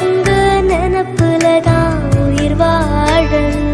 உங்க நினப்புலதான் உயிர் வாழணும்